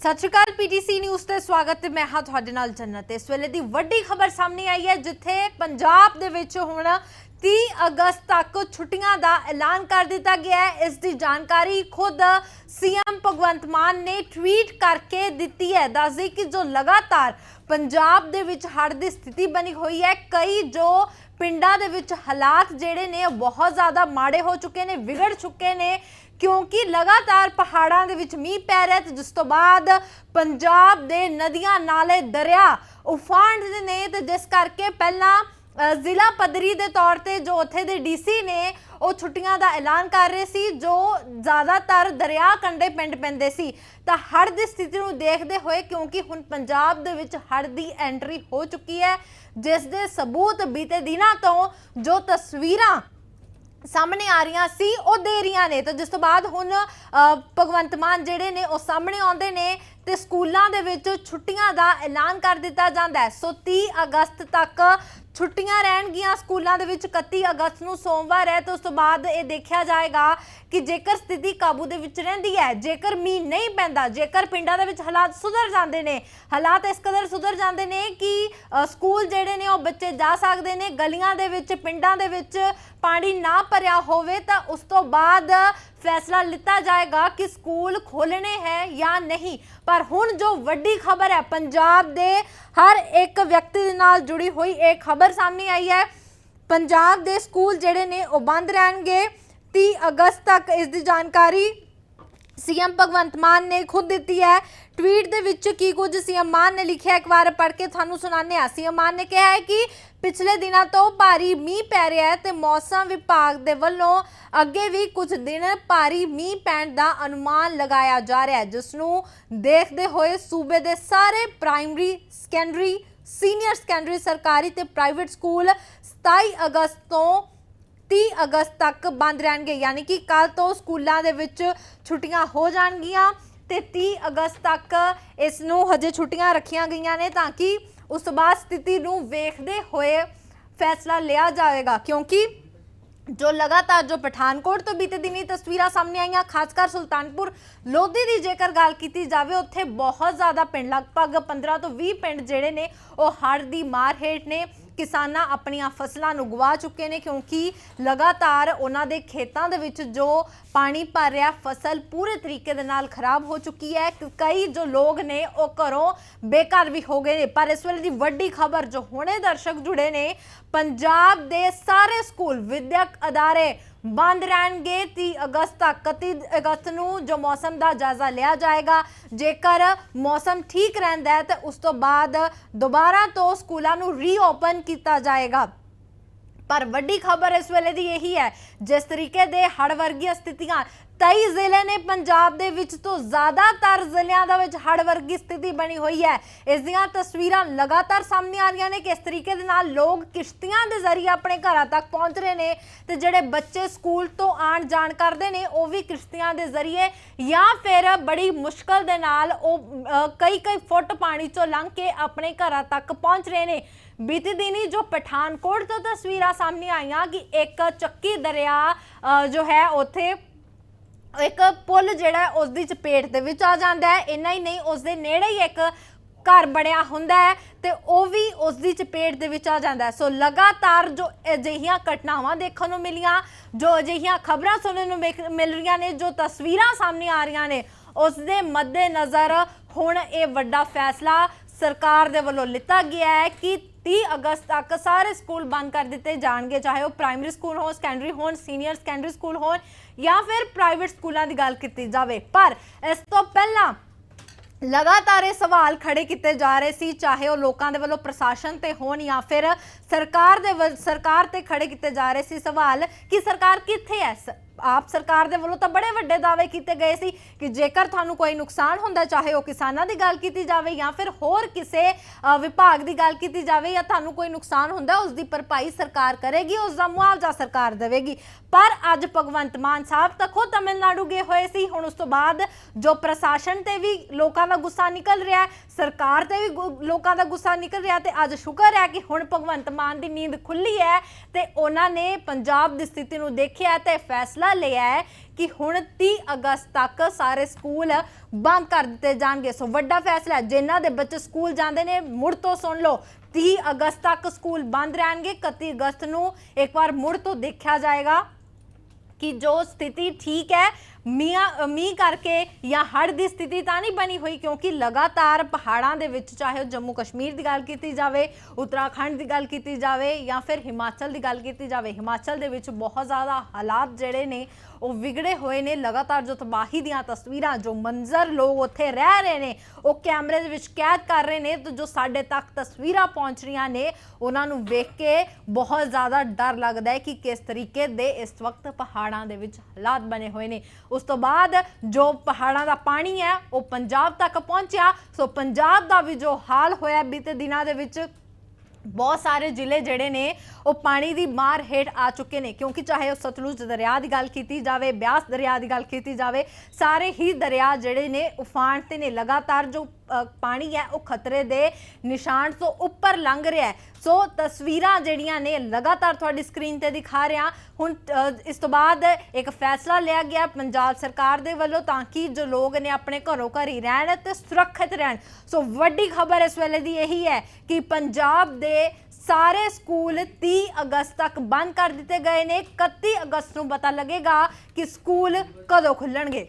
ਸਤਿ ਸ਼੍ਰੀ ਅਕਾਲ, PTC news ਤੇ ਸਵਾਗਤ ਮੈਂ ਹਾਂ ਤੁਹਾਡੇ ਨਾਲ ਜੰਨਤ। ਇਸ ਵੇਲੇ ਦੀ ਵੱਡੀ ਖਬਰ ਸਾਹਮਣੇ ਆਈ ਹੈ, ਜਿੱਥੇ ਪੰਜਾਬ ਦੇ ਵਿੱਚ ਹੁਣ 30 ਅਗਸਤ ਤੱਕ ਛੁੱਟੀਆਂ ਦਾ ਐਲਾਨ ਕਰ ਦਿੱਤਾ ਗਿਆ ਹੈ। ਇਸ ਦੀ ਜਾਣਕਾਰੀ ਖੁਦ ਸੀਐਮ ਭਗਵੰਤ ਮਾਨ ਨੇ ਟਵੀਟ ਕਰਕੇ ਦਿੱਤੀ ਹੈ। ਦੱਸਦੇ ਕਿ ਜੋ ਲਗਾਤਾਰ ਪੰਜਾਬ ਦੇ ਵਿੱਚ ਹੜ੍ਹ ਦੀ ਸਥਿਤੀ ਬਣੀ ਹੋਈ ਹੈ, ਕਈ ਜੋ ਪਿੰਡਾਂ ਦੇ ਵਿੱਚ ਹਾਲਾਤ ਜਿਹੜੇ ਨੇ ਉਹ ਬਹੁਤ ਜ਼ਿਆਦਾ ਮਾੜੇ ਹੋ ਚੁੱਕੇ ਨੇ, ਵਿਗੜ ਚੁੱਕੇ ਨੇ, ਕਿਉਂਕਿ ਲਗਾਤਾਰ ਪਹਾੜਾਂ ਦੇ ਵਿੱਚ ਮੀਂਹ ਪੈ ਰਿਹਾ ਤੇ ਜਿਸ ਤੋਂ ਬਾਅਦ ਪੰਜਾਬ ਦੇ ਨਦੀਆਂ ਨਾਲੇ ਦਰਿਆ ਉਫਾਨ ਦੇ ਨੇ ਤੇ ਜਿਸ ਕਰਕੇ ਪਹਿਲਾਂ ਜ਼ਿਲ੍ਹਾ ਪੱਧਰੀ ਦੇ ਤੌਰ ਤੇ ਜੋ ਉੱਥੇ ਦੇ ਡੀਸੀ ਨੇ ਉਹ ਛੁੱਟੀਆਂ ਦਾ ਐਲਾਨ ਕਰ ਰਹੇ ਸੀ ਜੋ ਜ਼ਿਆਦਾਤਰ ਦਰਿਆ ਕੰਢੇ ਪਿੰਡ ਪੈਂਦੇ ਸੀ। ਤਾਂ ਹੜ੍ਹ ਦੀ ਸਥਿਤੀ ਨੂੰ ਦੇਖਦੇ ਹੋਏ ਕਿਉਂਕਿ ਹੁਣ ਪੰਜਾਬ ਦੇ ਵਿੱਚ ਹੜ੍ਹ ਦੀ ਐਂਟਰੀ ਹੋ ਚੁੱਕੀ ਹੈ ਜਿਸ ਦੇ ਸਬੂਤ ਬੀਤੇ ਦਿਨਾਂ ਤੋਂ ਜੋ ਤਸਵੀਰਾਂ ਸਾਹਮਣੇ ਆ ਰਹੀਆਂ ਸੀ ਉਹ ਦੇ ਰਹੀਆਂ ਨੇ। ਤਾਂ ਜਿਸ ਤੋਂ ਬਾਅਦ ਹੁਣ ਅ, ਭਗਵੰਤ ਮਾਨ ਜਿਹੜੇ ਨੇ ਉਹ ਸਾਹਮਣੇ ਆਉਂਦੇ ਨੇ ਤੇ ਸਕੂਲਾਂ ਦੇ ਵਿੱਚ ਛੁੱਟੀਆਂ ਦਾ ਐਲਾਨ ਕਰ ਦਿੱਤਾ ਜਾਂਦਾ ਹੈ। ਸੋ 30 ਅਗਸਤ ਤੱਕ ਛੁੱਟੀਆਂ ਰਹਿਣਗੀਆਂ ਸਕੂਲਾਂ ਦੇ ਵਿੱਚ। 31 ਅਗਸਤ ਨੂੰ ਸੋਮਵਾਰ ਹੈ ਤੇ ਉਸ ਤੋਂ ਬਾਅਦ ਇਹ ਦੇਖਿਆ ਜਾਏਗਾ ਕਿ ਜੇਕਰ ਸਥਿਤੀ ਕਾਬੂ ਦੇ ਵਿੱਚ ਰਹਿੰਦੀ ਹੈ, ਜੇਕਰ ਮੀਂਹ ਨਹੀਂ ਪੈਂਦਾ, ਜੇਕਰ ਪਿੰਡਾਂ ਦੇ ਵਿੱਚ ਹਾਲਾਤ ਸੁਧਰ ਜਾਂਦੇ ਨੇ, ਹਾਲਾਤ ਇਸ ਕਦਰ ਸੁਧਰ ਜਾਂਦੇ ਨੇ ਕਿ ਸਕੂਲ ਜਿਹੜੇ ਨੇ ਉਹ ਬੱਚੇ ਜਾ ਸਕਦੇ ਨੇ, ਗਲੀਆਂ ਦੇ ਵਿੱਚ, ਪਿੰਡਾਂ ਦੇ ਵਿੱਚ ਪਾਣੀ ਨਾ ਭਰਿਆ ਹੋਵੇ, ਤਾਂ ਉਸ ਤੋਂ ਬਾਅਦ ਫੈਸਲਾ ਲਿੱਤਾ ਜਾਏਗਾ ਕਿ ਸਕੂਲ ਖੋਲਣੇ ਹੈ ਜਾਂ ਨਹੀਂ। ਪਰ ਹੁਣ ਜੋ ਵੱਡੀ ਖਬਰ ਹੈ, ਪੰਜਾਬ ਦੇ ਹਰ ਇੱਕ ਵਿਅਕਤੀ ਦੇ ਨਾਲ ਜੁੜੀ ਹੋਈ ਇਹ ਖਬਰ ਸਾਹਮਣੇ ਆਈ ਹੈ। ਪੰਜਾਬ ਦੇ ਸਕੂਲ ਜਿਹੜੇ ਨੇ, ਉਹ ਬੰਦ ਰਹਿਣਗੇ। 30 ਅਗਸਤ ਤੱਕ ਇਸ ਦੀ ਜਾਣਕਾਰੀ ਸੀਐਮ ਭਗਵੰਤ ਮਾਨ ਨੇ ਖੁਦ ਦਿੱਤੀ ਹੈ ਟਵੀਟ ਦੇ ਵਿੱਚ ਕੀ ਕੁਝ ਸੀਐਮ ਮਾਨ ਨੇ ਲਿਖਿਆ, ਇੱਕ ਵਾਰ ਪੜ੍ਹ ਕੇ ਤੁਹਾਨੂੰ ਸੁਣਾਉਂਦੇ ਹਾਂ। ਸੀਐਮ ਮਾਨ ਨੇ ਕਿਹਾ ਹੈ ਕਿ ਪਿਛਲੇ ਦਿਨਾਂ ਤੋਂ ਭਾਰੀ ਮੀਂਹ ਪੈ ਰਿਹਾ ਹੈ ਤੇ ਮੌਸਮ ਵਿਭਾਗ ਦੇ ਵੱਲੋਂ ਅੱਗੇ ਵੀ ਕੁਝ ਦਿਨ ਭਾਰੀ ਮੀਂਹ ਪੈਣ ਦਾ ਅਨੁਮਾਨ ਲਗਾਇਆ ਜਾ ਰਿਹਾ ਹੈ, ਜਿਸ ਨੂੰ ਦੇਖਦੇ ਹੋਏ ਸੂਬੇ ਦੇ ਸਾਰੇ ਪ੍ਰਾਇਮਰੀ, ਸੈਕੰਡਰੀ, ਸੀਨੀਅਰ ਸੈਕੰਡਰੀ, ਸਰਕਾਰੀ ਤੇ ਪ੍ਰਾਈਵੇਟ ਸਕੂਲ 27 ਅਗਸਤ ਤੋਂ 30 ਅਗਸਤ ਤੱਕ ਬੰਦ ਰਹਿਣਗੇ, ਯਾਨੀ ਕਿ ਕੱਲ ਤੋਂ ਸਕੂਲਾਂ ਦੇ ਵਿੱਚ ਛੁੱਟੀਆਂ ਹੋ ਜਾਣਗੀਆਂ ਤੇ 30 ਅਗਸਤ ਤੱਕ ਇਸ ਨੂੰ ਹਜੇ ਛੁੱਟੀਆਂ ਰੱਖੀਆਂ ਗਈਆਂ ਨੇ ਤਾਂ ਕਿ ਉਸ ਤੋਂ ਬਾਅਦ ਸਥਿਤੀ ਨੂੰ ਵੇਖਦੇ ਹੋਏ ਫੈਸਲਾ ਲਿਆ ਜਾਵੇਗਾ, ਕਿਉਂਕਿ ਜੋ ਲਗਾਤਾਰ ਜੋ ਪਠਾਨਕੋਟ ਤੋਂ ਬੀਤੇ ਦਿਨੀ ਤਸਵੀਰਾਂ ਸਾਹਮਣੇ ਆਈਆਂ, ਖਾਸ ਕਰ ਸੁਲਤਾਨਪੁਰ ਲੋਧੀ ਦੀ ਜੇਕਰ ਗੱਲ ਕੀਤੀ ਜਾਵੇ, ਉੱਥੇ ਬਹੁਤ ਜ਼ਿਆਦਾ ਪਿੰਡ, ਲਗਭਗ 15 ਤੋਂ 20 ਪਿੰਡ ਜਿਹੜੇ ਨੇ, ਉਹ ਹੜ੍ਹ ਦੀ ਮਾਰ ਹੇਠ ਨੇ। ਕਿਸਾਨਾਂ ਆਪਣੀਆਂ ਫਸਲਾਂ ਨੂੰ ਗਵਾ ਚੁੱਕੇ ਨੇ ਕਿਉਂਕਿ ਲਗਾਤਾਰ ਉਹਨਾਂ ਦੇ ਖੇਤਾਂ ਦੇ ਵਿੱਚ ਜੋ ਪਾਣੀ ਭਰ ਰਿਹਾ, ਫਸਲ ਪੂਰੇ ਤਰੀਕੇ ਦੇ ਨਾਲ ਖਰਾਬ ਹੋ ਚੁੱਕੀ ਹੈ। ਕਈ ਜੋ ਲੋਕ ਨੇ ਉਹ ਘਰੋਂ ਬੇਘਰ ਵੀ ਹੋ ਗਏ ਨੇ। ਪਰ ਇਸ ਵੇਲੇ ਦੀ ਵੱਡੀ ਖਬਰ ਜੋ ਹੁਣੇ ਦਰਸ਼ਕ ਜੁੜੇ ਨੇ, ਪੰਜਾਬ ਦੇ ਸਾਰੇ ਸਕੂਲ ਵਿਦਿਅਕ ਅਦਾਰੇ ਬੰਦ ਰਹਿਣਗੇ 30 ਅਗਸਤ ਤੱਕ 31 ਅਗਸਤ ਨੂੰ ਜੋ ਮੌਸਮ ਦਾ ਜਾਇਜ਼ਾ ਲਿਆ ਜਾਏਗਾ, ਜੇਕਰ ਮੌਸਮ ਠੀਕ ਰਹਿੰਦਾ ਹੈ ਤਾਂ ਉਸ ਤੋਂ ਬਾਅਦ ਦੁਬਾਰਾ ਤੋਂ ਸਕੂਲਾਂ ਨੂੰ ਰੀਓਪਨ ਕੀਤਾ ਜਾਏਗਾ। ਪਰ ਵੱਡੀ ਖਬਰ ਇਸ ਵੇਲੇ ਦੀ ਇਹੀ ਹੈ, ਜਿਸ ਤਰੀਕੇ ਦੇ ਹੜ ਵਰਗੀਆਂ ਸਥਿਤੀਆਂ 23 ਜ਼ਿਲ੍ਹੇ ਨੇ ਪੰਜਾਬ ਦੇ ਵਿੱਚ ਤੋਂ ਜ਼ਿਆਦਾਤਰ ਜ਼ਿਲ੍ਹਿਆਂ ਦਾ ਵਿੱਚ ਹੜ ਵਰਗੀ ਸਥਿਤੀ ਬਣੀ ਹੋਈ ਹੈ। ਇਸ ਦੀਆਂ ਤਸਵੀਰਾਂ ਲਗਾਤਾਰ ਸਾਹਮਣੇ ਆ ਰਹੀਆਂ ਨੇ ਕਿਸ ਤਰੀਕੇ ਦੇ ਨਾਲ ਲੋਕ ਕਿਸ਼ਤੀਆਂ ਦੇ ਜ਼ਰੀਏ ਆਪਣੇ ਘਰਾਂ ਤੱਕ ਪਹੁੰਚ ਰਹੇ ਨੇ ਤੇ ਜਿਹੜੇ ਬੱਚੇ ਸਕੂਲ ਤੋਂ ਆਣ ਜਾਣ ਕਰਦੇ ਨੇ, ਉਹ ਵੀ ਕਿਸ਼ਤੀਆਂ ਦੇ ਜ਼ਰੀਏ ਜਾਂ ਫਿਰ ਬੜੀ ਮੁਸ਼ਕਲ ਦੇ ਨਾਲ ਉਹ ਕਈ ਕਈ ਫੁੱਟ ਪਾਣੀ ਚੋਂ ਲੰਘ ਕੇ ਆਪਣੇ ਘਰਾਂ ਤੱਕ ਪਹੁੰਚ ਰਹੇ ਨੇ। ਬੀਤੀ ਦਿਨੀ ਜੋ ਪਠਾਨਕੋਟ ਤੋਂ ਤਸਵੀਰਾਂ ਸਾਹਮਣੇ ਆਈਆਂ ਕਿ ਇੱਕ ਚੱਕੀ ਦਰਿਆ ਜੋ ਹੈ, ਉੱਥੇ ਇੱਕ ਪੁਲ ਜਿਹੜਾ ਉਸ ਦੀ ਚਪੇਟ ਦੇ ਵਿੱਚ ਆ ਜਾਂਦਾ ਹੈ। ਇੰਨਾ ਹੀ ਨਹੀਂ ਉਸ ਦੇ ਨੇੜੇ ਹੀ ਇੱਕ ਘਰ ਬਣਿਆ ਹੁੰਦਾ ਹੈ ਤੇ ਉਹ ਵੀ ਉਸ ਦੀ ਚਪੇਟ ਦੇ ਵਿੱਚ ਆ ਜਾਂਦਾ ਹੈ। ਸੋ ਲਗਾਤਾਰ ਜੋ ਅਜਿਹੀਆਂ ਘਟਨਾਵਾਂ ਦੇਖਣ ਨੂੰ ਮਿਲੀਆਂ, ਜੋ ਅਜਿਹੀਆਂ ਖਬਰਾਂ ਸੁਣਨ ਨੂੰ ਮਿਕ- ਮਿਲ ਰਹੀਆਂ ਨੇ, ਜੋ ਤਸਵੀਰਾਂ ਸਾਹਮਣੇ ਆ ਰਹੀਆਂ ਨੇ ਉਸ ਦੇ ਮੱਦੇ ਨਜ਼ਰ ਹੁਣ ਇਹ ਵੱਡਾ ਫੈਸਲਾ ਸਰਕਾਰ ਦੇ ਵੱਲੋਂ ਲਿੱਤਾ ਗਿਆ ਹੈ ਕਿ 30 ਅਗਸਤ ਤੱਕ ਸਾਰੇ ਸਕੂਲ ਬੰਦ ਕਰ ਦਿੱਤੇ ਜਾਣਗੇ, ਚਾਹੇ ਉਹ ਪ੍ਰਾਇਮਰੀ ਸਕੂਲ ਹੋਣ ਸੈਕੰਡਰੀ ਹੋਣ ਸੀਨੀਅਰ ਸੈਕੰਡਰੀ ਸਕੂਲ ਹੋਣ ਜਾਂ ਫਿਰ ਪ੍ਰਾਈਵੇਟ ਸਕੂਲਾਂ ਦੀ ਗੱਲ ਕੀਤੀ ਜਾਵੇ। ਪਰ ਇਸ ਤੋਂ ਪਹਿਲਾਂ ਲਗਾਤਾਰ ਇਹ ਸਵਾਲ ਖੜੇ ਕੀਤੇ ਜਾ ਰਹੇ ਸੀ, ਚਾਹੇ ਉਹ ਲੋਕਾਂ ਦੇ ਵੱਲੋਂ ਪ੍ਰਸ਼ਾਸਨ ਤੇ ਹੋਣ ਜਾਂ ਫਿਰ ਸਰਕਾਰ ਦੇ ਸਰਕਾਰ ਤੇ ਖੜੇ ਕੀਤੇ ਜਾ ਰਹੇ ਸੀ ਸਵਾਲ ਕਿ ਸਰਕਾਰ ਕਿੱਥੇ ਹੈ ਆਪ ਸਰਕਾਰ ਦੇ ਵੱਲੋਂ ਤਾਂ ਬੜੇ ਵੱਡੇ ਦਾਅਵੇ ਕੀਤੇ ਗਏ ਸੀ ਕਿ ਜੇਕਰ ਤੁਹਾਨੂੰ ਕੋਈ ਨੁਕਸਾਨ ਹੁੰਦਾ, ਚਾਹੇ ਉਹ ਕਿਸਾਨਾਂ ਦੀ ਗੱਲ ਕੀਤੀ ਜਾਵੇ ਜਾਂ ਫਿਰ ਹੋਰ ਕਿਸੇ ਵਿਭਾਗ ਦੀ ਗੱਲ ਕੀਤੀ ਜਾਵੇ ਜਾਂ ਤੁਹਾਨੂੰ ਕੋਈ ਨੁਕਸਾਨ ਹੁੰਦਾ, ਉਸ ਦੀ ਭਰਪਾਈ ਸਰਕਾਰ ਕਰੇਗੀ, ਉਸ ਦਾ ਮੁਆਵਜ਼ਾ ਸਰਕਾਰ ਦੇਵੇਗੀ। ਪਰ ਅੱਜ ਭਗਵੰਤ ਮਾਨ ਸਾਹਿਬ ਤਾਂ ਖੁਦ ਤਮਿਲਨਾਡੂ ਗਏ ਹੋਏ ਸੀ। ਹੁਣ ਉਸ ਤੋਂ ਬਾਅਦ ਜੋ ਪ੍ਰਸ਼ਾਸਨ ਤੇ ਵੀ ਲੋਕਾਂ ਦਾ ਗੁੱਸਾ ਨਿਕਲ ਰਿਹਾ, ਸਰਕਾਰ ਤੇ ਵੀ ਗੁ- ਲੋਕਾਂ ਦਾ ਗੁੱਸਾ ਨਿਕਲ ਰਿਹਾ ਤੇ ਅੱਜ ਸ਼ੁਕਰ ਹੈ ਕਿ ਹੁਣ ਭਗਵੰਤ ਮਾਨ ਦੀ ਨੀਂਦ ਖੁੱਲੀ ਹੈ ਤੇ ਉਹਨਾਂ ਨੇ ਪੰਜਾਬ ਦੀ ਸਥਿਤੀ ਨੂੰ ਦੇਖਿਆ ਤੇ ਫੈਸਲਾ ਫੈਸਲਾ ਲਿਆ ਹੈ ਕਿ ਹੁਣ 30 ਅਗਸਤ ਤੱਕ ਸਾਰੇ ਸਕੂਲ ਬੰਦ ਕਰ ਦਿੱਤੇ ਜਾਣਗੇ। ਸੋ ਵੱਡਾ ਫੈਸਲਾ ਹੈ, ਜਿਨ੍ਹਾਂ ਦੇ ਬੱਚੇ ਸਕੂਲ ਜਾਂਦੇ ਨੇ, ਮੁੜ ਤੋਂ ਸੁਣ ਲਓ 30 ਅਗਸਤ ਤੱਕ ਸਕੂਲ ਬੰਦ ਰਹਿਣਗੇ। 31 ਅਗਸਤ ਨੂੰ ਇੱਕ ਵਾਰ ਮੁੜ ਤੋਂ ਦੇਖਿਆ ਜਾਏਗਾ ਕਿ ਜੋ ਸਥਿਤੀ ਠੀਕ ਹੈ ਮੀਆਂ ਮੀਂਹ ਕਰਕੇ ਜਾਂ ਹੜ੍ਹ ਦੀ ਸਥਿਤੀ ਤਾਂ ਨਹੀਂ ਬਣੀ ਹੋਈ, ਕਿਉਂਕਿ ਲਗਾਤਾਰ ਪਹਾੜਾਂ ਦੇ ਵਿੱਚ ਚਾਹੇ ਉਹ ਜੰਮੂ ਕਸ਼ਮੀਰ ਦੀ ਗੱਲ ਕੀਤੀ ਜਾਵੇ, ਉੱਤਰਾਖੰਡ ਦੀ ਗੱਲ ਕੀਤੀ ਜਾਵੇ ਜਾਂ ਫਿਰ ਹਿਮਾਚਲ ਦੀ ਗੱਲ ਕੀਤੀ ਜਾਵੇ, ਹਿਮਾਚਲ ਦੇ ਵਿੱਚ ਬਹੁਤ ਜ਼ਿਆਦਾ ਹਾਲਾਤ ਜਿਹੜੇ ਨੇ, ਉਹ ਵਿਗੜੇ ਹੋਏ ਨੇ। ਲਗਾਤਾਰ ਜੋ ਤਬਾਹੀ ਦੀਆਂ ਤਸਵੀਰਾਂ, ਜੋ ਮੰਜ਼ਰ ਲੋਕ ਉੱਥੇ ਰਹਿ ਰਹੇ ਨੇ, ਉਹ ਕੈਮਰੇ ਦੇ ਵਿੱਚ ਕੈਦ ਕਰ ਰਹੇ ਨੇ ਤੇ ਜੋ ਸਾਡੇ ਤੱਕ ਤਸਵੀਰਾਂ ਪਹੁੰਚ ਰਹੀਆਂ ਨੇ, ਉਹਨਾਂ ਨੂੰ ਵੇਖ ਕੇ ਬਹੁਤ ਜ਼ਿਆਦਾ ਡਰ ਲੱਗਦਾ ਹੈ ਕਿ ਕਿਸ ਤਰੀਕੇ ਦੇ ਇਸ ਵਕਤ ਪਹਾੜਾਂ ਦੇ ਵਿੱਚ ਹਾਲਾਤ ਬਣੇ ਹੋਏ ਨੇ। ਉਸ ਤੋਂ ਬਾਅਦ ਜੋ ਪਹਾੜਾਂ ਦਾ ਪਾਣੀ ਹੈ, ਉਹ ਪੰਜਾਬ ਤੱਕ ਪਹੁੰਚਿਆ। ਸੋ ਪੰਜਾਬ ਦਾ ਵੀ ਜੋ ਹਾਲ ਹੋਇਆ ਬੀਤੇ ਦਿਨਾਂ ਦੇ ਵਿੱਚ, ਬਹੁਤ ਸਾਰੇ ਜ਼ਿਲ੍ਹੇ ਜਿਹੜੇ ਨੇ, ਉਹ ਪਾਣੀ ਦੀ ਮਾਰ ਹੇਠ ਆ ਚੁੱਕੇ ਨੇ। ਕਿਉਂਕਿ ਚਾਹੇ ਉਹ ਸਤਲੁਜ ਦਰਿਆ ਦੀ ਗੱਲ ਕੀਤੀ ਜਾਵੇ, ਬਿਆਸ ਦਰਿਆ ਦੀ ਗੱਲ ਕੀਤੀ ਜਾਵੇ, ਸਾਰੇ ਹੀ ਦਰਿਆ ਜਿਹੜੇ ਨੇ, ਉਫਾਨ ਤੇ ਨੇ। ਲਗਾਤਾਰ ਜੋ ਪਾਣੀ ਹੈ, ਉਹ ਖਤਰੇ ਦੇ ਨਿਸ਼ਾਨ ਤੋਂ ਉੱਪਰ ਲੰਘ ਰਿਹਾ ਹੈ। ਸੋ ਤਸਵੀਰਾਂ ਜਿਹੜੀਆਂ ਨੇ, ਲਗਾਤਾਰ ਤੁਹਾਡੀ ਸਕਰੀਨ ਤੇ ਦਿਖਾ ਰਿਹਾ। ਹੁਣ ਇਸ ਤੋਂ ਬਾਅਦ ਇੱਕ ਫੈਸਲਾ ਲਿਆ ਗਿਆ ਪੰਜਾਬ ਸਰਕਾਰ ਦੇ ਵੱਲੋਂ ਤਾਂ ਕਿ ਜੋ ਲੋਕ ਨੇ ਆਪਣੇ ਘਰੋਂ ਘਰ ਹੀ ਰਹਿਣ ਤੇ ਸੁਰੱਖਿਅਤ ਰਹਿਣ। ਸੋ ਵੱਡੀ ਖਬਰ ਇਸ ਵੇਲੇ ਦੀ ਇਹੀ ਹੈ ਕਿ ਪੰਜਾਬ ਦੇ ਸਾਰੇ ਸਕੂਲ 30 ਅਗਸਤ ਤੱਕ ਬੰਦ ਕਰ ਦਿੱਤੇ ਗਏ ਨੇ। 31 ਅਗਸਤ ਨੂੰ ਪਤਾ ਲੱਗੇਗਾ ਕਿ ਸਕੂਲ ਕਦੋਂ ਖੁੱਲਣਗੇ।